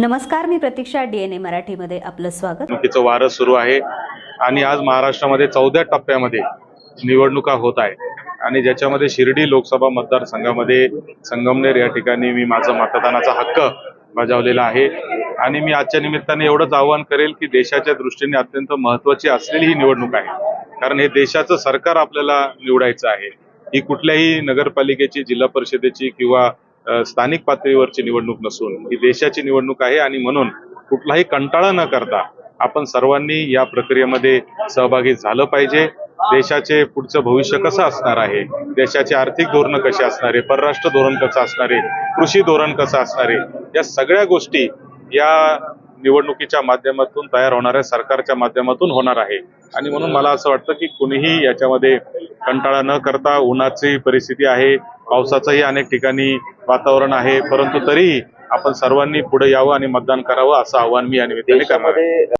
नमस्कार मी प्रतीक्षा डीएनए मराठीमध्ये आपलं स्वागत. तिचं वारं सुरू आहे आणि आज महाराष्ट्रामध्ये चौथ्या टप्प्यामध्ये निवडणुका होत आहे आणि ज्याच्यामध्ये शिर्डी लोकसभा मतदारसंघामध्ये संगमनेर या ठिकाणी मी माझा मतदानाचा हक्क बजावलेला आहे. आणि मी आजच्या निमित्ताने एवढंच आवाहन करेल की देशाच्या दृष्टीने अत्यंत महत्वाची असलेली ही निवडणूक आहे. कारण हे देशाचं सरकार आपल्याला निवडायचं आहे. ही कुठल्याही नगरपालिकेची जिल्हा परिषदेची किंवा स्थानिक पातळीवरची निवडणूक नसून ही देशाची निवडणूक आहे आणि म्हणून कुठलाही कंटाळा न करता आपण सर्वांनी या प्रक्रियेमध्ये सहभागी झालं पाहिजे. देशाचे पुढचं भविष्य कसं असणार आहे? देशाचे आर्थिक धोरण कसे असणार आहे? परराष्ट्र धोरण कसं असणार आहे? कृषी धोरण कसं असणार आहे? या सगळ्या गोष्टी या निवडणुकीच्या माध्यमातून तयार होणाऱ्या सरकारच्या माध्यमातून होणार आहे. आणि म्हणून मला असं वाटतं की कुणीही याच्यामध्ये कंटाळा न करता उन्हाची परिस्थिती आहे. पावसाचंही अनेक ठिकाणी वातावरण आहे परंतु तरीही आपण सर्वांनी पुढे यावं आणि मतदान करावं असं आवाहन मी या निमित्ताने करणार आहे.